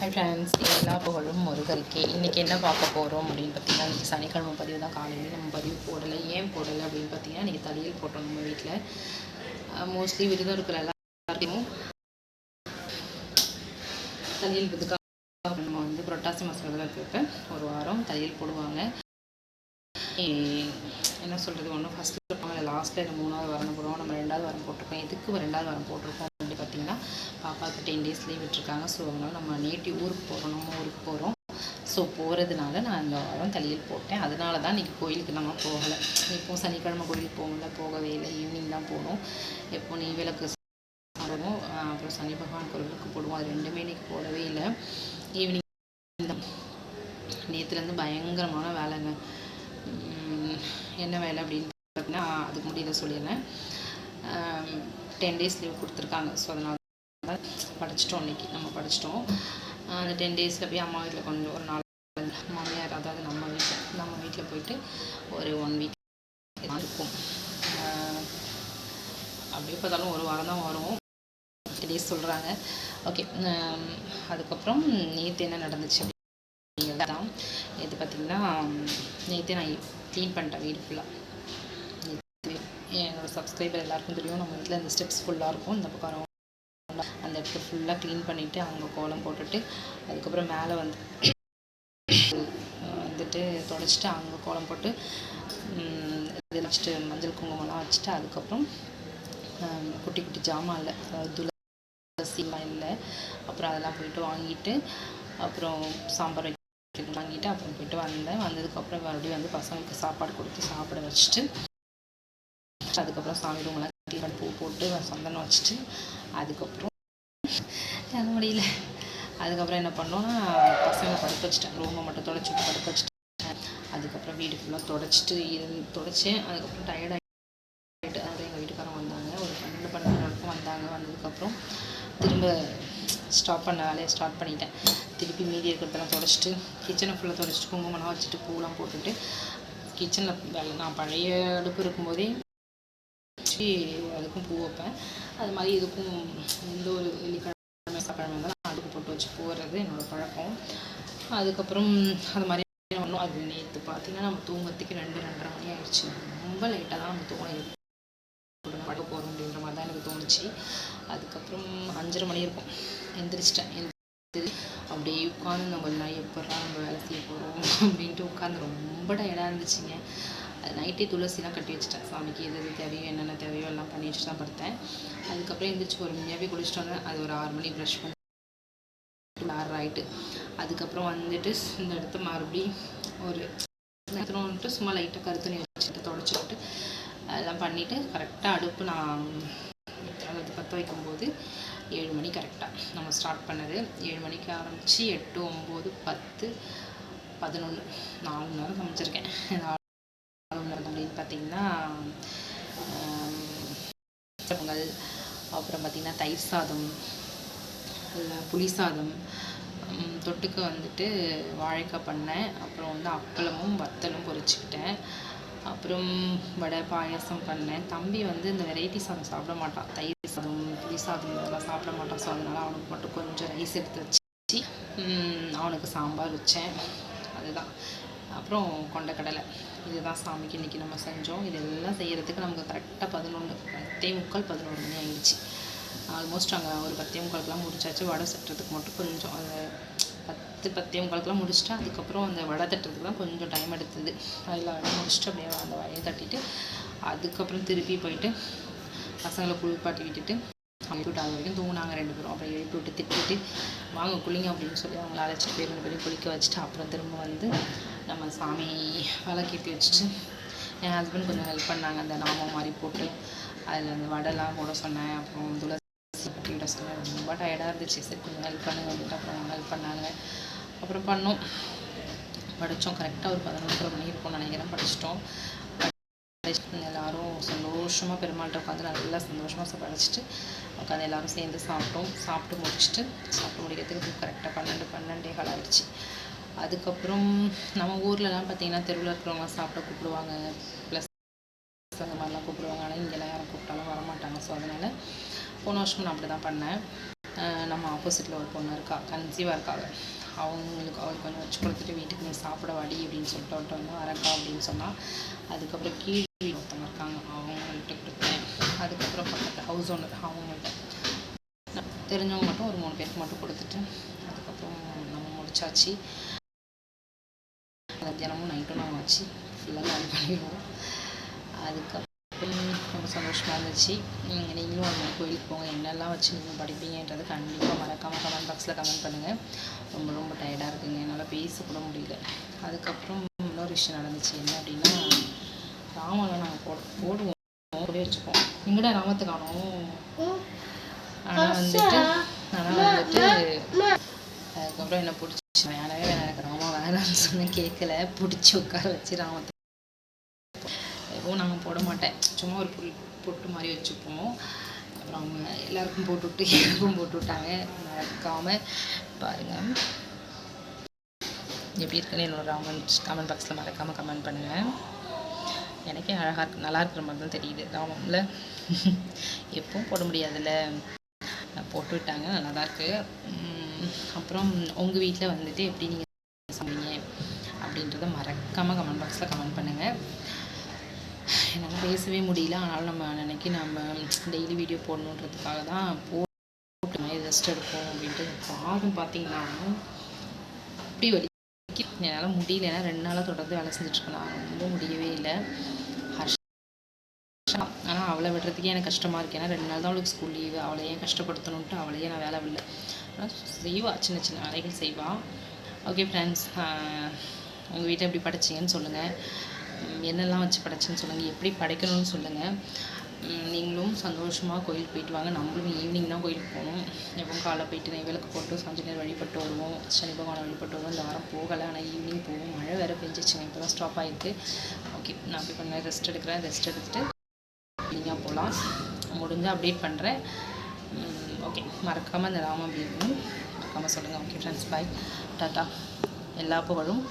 Hi friends எல்லா புகழும் முருகருக்கே. இன்றைக்கி என்ன பார்க்க போகிறோம் அப்படின்னு பார்த்தீங்கன்னா இன்றைக்கி சனிக்கிழமை பதிவு தான். காலையில் நம்ம பதிவு போடலை. ஏன் போடலை அப்படின்னு பார்த்தீங்கன்னா இன்றைக்கி தலையில் போட்டோம் நம்ம வீட்டில். மோஸ்ட்லி விருதம் இருக்கிற எல்லாருக்கும் தலையில் விதுக்காக நம்ம வந்து புரட்டாசி மாதம் விரதம் ஒரு வாரம் தலையில் போடுவாங்க. என்ன சொல்கிறது ஒன்று ஃபஸ்ட்டு இருப்பாங்க. லாஸ்ட்டில் மூணாவது வாரம் போடுவோம் நம்ம ரெண்டாவது வாரம் போட்டிருக்கோம் எதுக்கு ரெண்டாவது வாரம் போட்டிருக்கோம் அப்படின்னு பார்த்தீங்கன்னா பாப்பாவுக்கு டென் டேஸ் லீவ் விட்டுருக்காங்க. ஸோ அதனால் நம்ம நேட்டிவ் ஊருக்கு போகிறோம் நம்ம ஊருக்கு போகிறோம் ஸோ போகிறதுனால நான் இந்த வாரம் தலையில் போட்டேன். அதனால தான் இன்றைக்கி கோயிலுக்கு நம்ம போகலை. இப்போ சனிக்கிழமை கோயிலுக்கு போகல போகவே இல்லை. ஈவினிங் தான் போகணும். எப்போ நீ விளக்கு சாப்பிடுவோம் அப்புறம் சனி பகவான் கோயிலுக்கு போடுவோம். அது ரெண்டுமே இன்றைக்கி போடவே இல்லை. ஈவினிங் நேற்றுலேருந்து பயங்கரமான வேலைங்க. என்ன வேலை அப்படின்னு பார்த்தீங்கன்னா அதுக்கு முடியல சொல்லிடுறேன் டென் டேஸ் லீவ் கொடுத்துருக்காங்க. ஸோ அதனால் படிச்சிட்டோம் இன்றைக்கி நம்ம படிச்சிட்டோம். அந்த டென் டேஸில் போய் அம்மா வீட்டில் கொஞ்சம் ஒரு நாள் மாமியார் அதாவது நம்ம வீட்டில் நம்ம வீட்டில் போயிட்டு ஒரு ஒன் வீக் இருக்கும். அப்படியே பார்த்தாலும் ஒரு வாரம் தான் வரும். டேஸ் சொல்கிறாங்க ஓகே அதுக்கப்புறம் நேற்று என்ன நடந்துச்சு அப்படிங்கிறது தான் இது பார்த்திங்கன்னா நேற்று நான் க்ளீன் பண்ணிட்டேன் வீடு ஃபுல்லாக என்னோடய சப்ஸ்கிரைபர் எல்லாருக்கும் தெரியும். நம்ம வீட்டில் இந்த ஸ்டெப்ஸ் ஃபுல்லாக இருக்கும். இந்த பக்கம் அந்த இடத்த ஃபுல்லாக க்ளீன் பண்ணிவிட்டு அங்கே கோலம் போட்டுட்டு அதுக்கப்புறம் மேலே வந்து வந்துட்டு தொடச்சிட்டு அங்கே கோலம் போட்டு இது வச்சுட்டு மஞ்சள் குங்குமம்லாம் வச்சுட்டு அதுக்கப்புறம் குட்டி குட்டி ஜாமான் இல்லை அதாவது துளசிலாம் இல்லை அப்புறம் அதெல்லாம் போயிட்டு வாங்கிட்டு அப்புறம் சாம்பார் வைக்க வாங்கிட்டு அப்புறம் போயிட்டு வந்தேன். வந்ததுக்கப்புறம் மறுபடியும் வந்து பசங்களுக்கு சாப்பாடு கொடுத்து சாப்பிட வச்சுட்டு அதுக்கப்புறம் சாமி ரூம்லாம் க்ளீன் பூ போட்டு சந்தனம் வச்சுட்டு அதுக்கப்புறம் தாங்க முடியல. அதுக்கப்புறம் என்ன பண்ணோன்னா பசங்களை படுக்க வச்சிட்டேன். ரூமை மட்டும் தொடச்சிட்டு படுக்க வச்சுட்டேன். அதுக்கப்புறம் வீடு ஃபுல்லாக தொடச்சிட்டு இருந்து தொடச்சேன். அதுக்கப்புறம் டயர்டாகிட்டு அதாவது எங்கள் வீட்டுக்காரங்க வந்தாங்க. ஒரு பன்னெண்டு பன்னெண்டு வரைக்கும் வந்தாங்க. வந்ததுக்கப்புறம் திரும்ப ஸ்டாப் பண்ண வேலையை ஸ்டார்ட் பண்ணிட்டேன். திருப்பி மீதி இருக்கிறதெல்லாம் தொடச்சிட்டு கிச்சனை ஃபுல்லாக தொடச்சிட்டு குங்குமம்லாம் வச்சுட்டு பூலாம் போட்டுட்டு கிச்சனில் வேலை நான் பழைய அடுப்பு இருக்கும்போதே வச்சு அதுக்கும் பூ வைப்பேன். அது மாதிரி இதுக்கும் எந்த ஒரு வெள்ளிக்கிழமை சக்கிழமை இருந்தாலும் அடுப்பு போட்டு வச்சு போகிறது என்னோடய பழக்கம். அதுக்கப்புறம் அது மாதிரி ஒன்றும் அது நேற்று பார்த்தீங்கன்னா நம்ம தூங்கறதுக்கு ரெண்டு ரெண்டரை மணி ஆயிடுச்சு. ரொம்ப லேட்டாக தான் நம்ம தூங்கினது படுக்க போகிறோம் அப்படின்ற மாதிரி தான் எனக்கு தோணுச்சு. அதுக்கப்புறம் அஞ்சரை மணி இருக்கும். எந்திரிச்சிட்டேன். எந்திரிச்சு அப்படியே உட்காந்து நம்ம கொஞ்ச எப்படா நம்ம வேலை செய்ய போகிறோம் அப்படின்ட்டு உட்காந்து ரொம்ப டயர்டாக இருந்துச்சுங்க. அது நைட்டே துளசிலாம் கட்டி வச்சுட்டேன். சாமிக்கு எது எது தேவையோ என்னென்ன தேவையோ எல்லாம் பண்ணி வச்சுட்டு தான் படுத்தேன். அதுக்கப்புறம் எந்திரிச்சு ஒரு மணியாகவே குளிச்சுட்டு வந்தேன் அது ஒரு ஆறு மணி ப்ரஷ் பண்ணி கிளார் ஆகிட்டு அதுக்கப்புறம் வந்துட்டு இந்த இடத்த மறுபடியும் ஒரு நேரத்தில் வந்துட்டு சும்மா லைட்டாக கருத்துணி வச்சுட்டு தொடச்சி விட்டு அதெல்லாம் பண்ணிவிட்டு கரெக்டாக அடுப்பு நான் அதாவது பற்ற வைக்கும்போது ஏழு மணி கரெக்டாக நம்ம ஸ்டார்ட் பண்ணது. ஏழு மணிக்கு ஆரம்பித்து எட்டு ஒம்பது பத்து பதினொன்று நாலு மணி நேரம் சமைச்சிருக்கேன். நாலு மணி நேரம் அப்படின்னு பார்த்தீங்கன்னா பொங்கல் அப்புறம் பார்த்திங்கன்னா தயிர் சாதம் இல்ல புளி சாதம் தொட்டுக்க வந்துட்டு வாழைக்காய் பண்ணேன். அப்புறம் வந்து அப்பளமும் வத்தலும் பொரிச்சுக்கிட்டேன். அப்புறம் வடை பாயாசம் பண்ணேன். தம்பி வந்து இந்த வெரைட்டி சாதம் சாப்பிட மாட்டான். தயிர் சாதம் புளி சாதம் இதெல்லாம் சாப்பிட மாட்டான். ஸோ அதனால் அவனுக்கு மட்டும் கொஞ்சம் ரைஸ் எடுத்து வச்சு அவனுக்கு சாம்பார் வச்சேன். அதுதான். அப்புறம் கொண்டக்கடலை. இதுதான் சாமிக்கு இன்றைக்கி நம்ம செஞ்சோம். இதெல்லாம் செய்கிறதுக்கு நமக்கு கரெக்டாக பதினொன்று பத்தே முக்கால் பதினொன்றுமே மணி ஆயிடுச்சு. ஆல்மோஸ்ட் அங்கே ஒரு பத்தே முக்காலுக்குலாம் முடிச்சாச்சு. வடை சட்டுறதுக்கு மட்டும் கொஞ்சம் அந்த பத்து பத்தே முக்காலுக்குலாம் முடிச்சுட்டு அதுக்கப்புறம் அந்த வடை தட்டுறதுக்குலாம் கொஞ்சம் டைம் எடுத்தது. அதில் வடை முடிச்சுட்டு அப்படியே அந்த வடையை தட்டிட்டு அதுக்கப்புறம் திருப்பி போயிட்டு பசங்களை குளிப்பாட்டி விட்டுட்டு அவங்க விட்டு அது வரைக்கும் தூங்கினாங்க ரெண்டு பேரும். அப்புறம் எழுப்பி விட்டு திட்டிட்டு வாங்க குளிங்க அப்படின்னு சொல்லி அவங்கள அழைச்சிட்டு போய் ரெண்டு பேரும் குளிக்க வச்சுட்டு அப்புறம் திரும்ப வந்து நம்ம சாமி விளக்கேற்றி வச்சுட்டு என் ஹஸ்பண்ட் கொஞ்சம் ஹெல்ப் பண்ணாங்க. அந்த நாமம் மாதிரி போட்டு அதில் அந்த வடைலாம் போட சொன்னேன். அப்புறம் துளசி கட்டி சொன்னேன் ரொம்ப டயர்டாக இருந்துச்சு. சரி கொஞ்சம் ஹெல்ப் பண்ணுங்க அப்படின்ட்டு அப்புறம் ஹெல்ப் பண்ணாங்க. அப்புறம் பண்ணோம். படித்தோம் கரெக்டாக ஒரு பதினொன்றரை மணி இருக்கும்னு நினைக்கிறேன். படிச்சிட்டோம். எல்லாரும் சந்தோஷமாக பெருமாள்கிட்ட உட்காந்து நல்லா சந்தோஷமாக படிச்சுட்டு உட்காந்து எல்லோரும் சேர்ந்து சாப்பிட்டோம். சாப்பிட்டு முடிச்சுட்டு சாப்பிட்டு முடிக்கிறதுக்கு கரெக்டாக பன்னெண்டு பன்னெண்டே கால் ஆயிடுச்சு. அதுக்கப்புறம் நம்ம ஊர்லலாம் பார்த்தீங்கன்னா தெருவில் இருக்கிறவங்க சாப்பிட கூப்பிடுவாங்க. ப்ளஸ் அந்த மாதிரிலாம் கூப்பிடுவாங்க ஆனால் இங்கெல்லாம் யாரும் கூப்பிட்டாலும் வரமாட்டாங்க ஸோ அதனால் போன வருஷம் நான் அப்படி தான் பண்ணேன் நம்ம ஆப்போசிட்டில் ஒரு பொண்ணு இருக்கா கன்சீவாக இருக்காங்க அவங்களுக்கு அவருக்கு கொஞ்சம் வச்சு கொடுத்துட்டு வீட்டுக்கு நீ சாப்பிட வாடி அப்படின்னு சொல்லிட்டு அவர்கிட்ட வந்து வரக்கா அப்படின்னு சொன்னால் அதுக்கப்புறம் கீழ் ஒருத்தவங்க இருக்காங்க அவங்கள்ட்ட கொடுத்தேன். அதுக்கப்புறம் பக்கத்து ஹவுஸ் ஓனர் அவங்கள்ட்ட. தெரிஞ்சவங்க மட்டும் ஒரு மூணு பேருக்கு மட்டும் கொடுத்துட்டு அதுக்கப்புறம் நம்ம முடிச்சாச்சு. மத்தியானமும் நைட்டும் நான் வச்சு ஃபுல்லாக காலி பண்ணிடுவோம். அதுக்கப்புறம் சந்தோஷமாக இருந்துச்சு. நீங்களும் அந்த கோயிலுக்கு போங்க. என்னெல்லாம் வச்சு நீங்கள் படிப்பீங்கன்றது கண்டிப்பாக மறக்காமல் கமெண்ட் பாக்ஸில் கமெண்ட் பண்ணுங்கள் ரொம்ப ரொம்ப டயர்டாக இருக்குங்க. என்னால் பேச கூட முடியல. அதுக்கப்புறம் இன்னொரு விஷயம் நடந்துச்சு. என்ன அப்படின்னா ராமெல்லாம் நாங்கள் போட போடுவோம். கூட வச்சுப்போம். எங்கடா ராமத்தை காணோம்? ஆனால் வந்துட்டு ஆனால் வந்துட்டு அதுக்கப்புறம் என்ன பிடிச்சி வேணவே வேணாம். எனக்கு ராமா வேணாம்னு சொன்னேன் கேட்கல பிடிச்சி உட்கார வச்சு ராமத்தை எதுவும் நாங்கள் போட மாட்டேன். சும்மா ஒரு புல் பொட்டு மாதிரி வச்சுப்போம். அப்புறம் அவங்க எல்லாருக்கும் போட்டுவிட்டு எல்லாருக்கும் போட்டு விட்டாங்க. மறக்காமல் பாருங்கள் எப்படி இருக்குன்னு என்னோட ராமன் கமெண்ட் பாக்ஸில் மறக்காமல் கமெண்ட் பண்ணுங்கள் எனக்கே அழகாக இருக்கு நல்லா இருக்கிற மாதிரி தான் தெரியுது. ராமம்ல. எப்பவும் போட முடியாதுல்ல. போட்டு விட்டாங்க நல்லா தான் இருக்குது அப்புறம் உங்கள் வீட்டில் வந்துட்டு எப்படி நீங்கள் சமைங்க அப்படின்றத மறக்காமல் கமெண்ட் பாக்ஸில் கமெண்ட் பண்ணுங்கள் என்னால் பேசவே முடியல. ஆனாலும் நம்ம நினைக்கி நம்ம டெய்லி வீடியோ போடணுன்றதுக்காக தான் போட்டு ரெஸ்ட் எடுப்போம் அப்படின்ட்டு பாதம் பார்த்தீங்கன்னா அப்படி வலி என்னால் முடியல. ஏன்னா ரெண்டு நாளாக தொடர்ந்து வேலை செஞ்சுட்ருக்கேன் நான் ரொம்ப முடியவே இல்லை. ஹர்ஷா ஆனால் அவளை விடுறதுக்கே எனக்கு கஷ்டமாக இருக்குது ஏன்னா ரெண்டு நாள் தான் அவளுக்கு ஸ்கூல் லீவு அவளை ஏன் கஷ்டப்படுத்தணுன்ட்டு அவளையே நான் வேலை விடல. ஆனால் செய்வா. சின்ன சின்ன வேலைகள் செய்வாள் ஓகே ஃப்ரெண்ட்ஸ் உங்கள் வீட்டை எப்படி படிச்சிங்கன்னு சொல்லுங்கள் என்னெல்லாம் வச்சு படைச்சேன்னு சொல்லுங்கள் எப்படி படைக்கணும்னு சொல்லுங்கள் நீங்களும் சந்தோஷமாக கோயிலுக்கு போயிட்டு வாங்க. நம்மளும் ஈவினிங் தான் கோயிலுக்கு போகணும். எப்பவும் காலைல போயிட்டு நெய்வேலுக்கு போட்டு சஞ்சனர் வழிபட்டு வருவோம். சனி பகவானை வழிபட்டு வருவோம். இந்த வாரம் போகலை ஆனால் ஈவினிங் போவோம். மழை வேறு பெஞ்சிச்சுங்க. இப்போ தான் ஸ்டாப் ஆகிருக்கு ஓகே நான் இப்போ கொஞ்ச ரெஸ்ட் எடுக்கிறேன். ரெஸ்ட் எடுத்துகிட்டு நீங்கள் போகலாம். முடிஞ்சால் அப்டேட் பண்ணுறேன் ஓகே மறக்காமல் இந்த ராமம் அப்படின்னு மறக்காமல் சொல்லுங்கள் ஓகே ஃப்ரெண்ட்ஸ் பாய் டாட்டா எல்லா புகழும்.